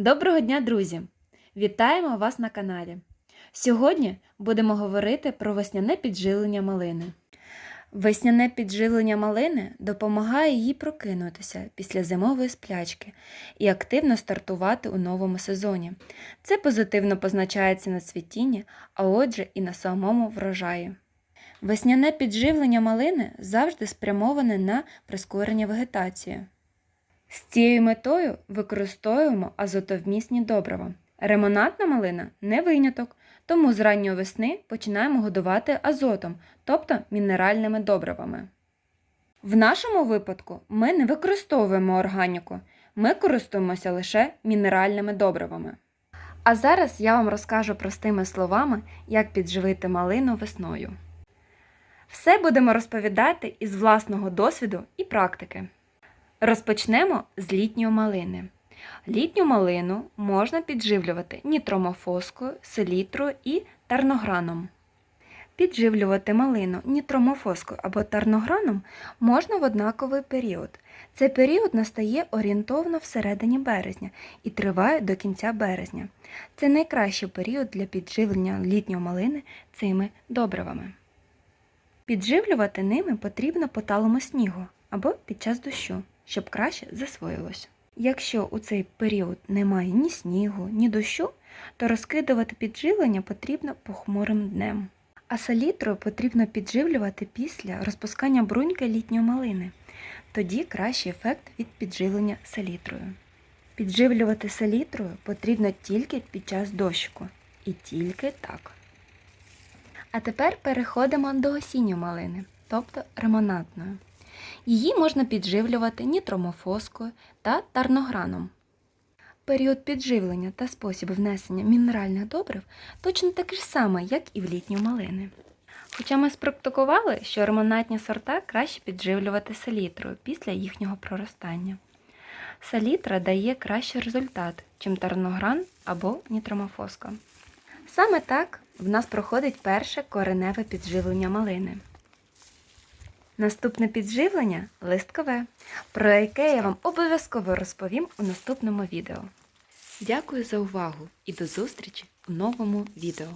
Доброго дня, друзі! Вітаємо вас на каналі. Сьогодні будемо говорити про весняне підживлення малини. Весняне підживлення малини допомагає їй прокинутися після зимової сплячки і активно стартувати у новому сезоні. Це позитивно позначається на цвітінні, а отже і на самому врожаї. Весняне підживлення малини завжди спрямоване на прискорення вегетації. З цією метою використовуємо азотовмісні добрива. Ремонатна малина не виняток, тому з ранньої весни починаємо годувати азотом, тобто мінеральними добривами. В нашому випадку ми не використовуємо органіку, ми користуємося лише мінеральними добривами. А зараз я вам розкажу простими словами, як підживити малину весною. Все будемо розповідати із власного досвіду і практики. Розпочнемо з літньої малини. Літню малину можна підживлювати нітромофоскою, селітрою і тарнограном. Підживлювати малину нітромофоскою або тарнограном можна в однаковий період. Цей період настає орієнтовно всередині березня і триває до кінця березня. Це найкращий період для підживлення літньої малини цими добривами. Підживлювати ними потрібно по талому снігу або під час дощу, щоб краще засвоїлось. Якщо у цей період немає ні снігу, ні дощу, то розкидувати підживлення потрібно похмурим днем. А салітрою потрібно підживлювати після розпускання бруньки літньої малини. Тоді кращий ефект від підживлення салітрою. Підживлювати салітрою потрібно тільки під час дощику. І тільки так. А тепер переходимо до осінньої малини, тобто ремонатної. Її можна підживлювати нітромофоскою та тарнограном. Період підживлення та спосіб внесення мінеральних добрив точно такий ж самий, як і в літню малини. Хоча ми спрактикували, що ремонатні сорта краще підживлювати селітрою після їхнього проростання. Селітра дає кращий результат, чим тарногран або нітромофоска. Саме так в нас проходить перше кореневе підживлення малини. Наступне підживлення листкове, про яке я вам обов'язково розповім у наступному відео. Дякую за увагу і до зустрічі у новому відео.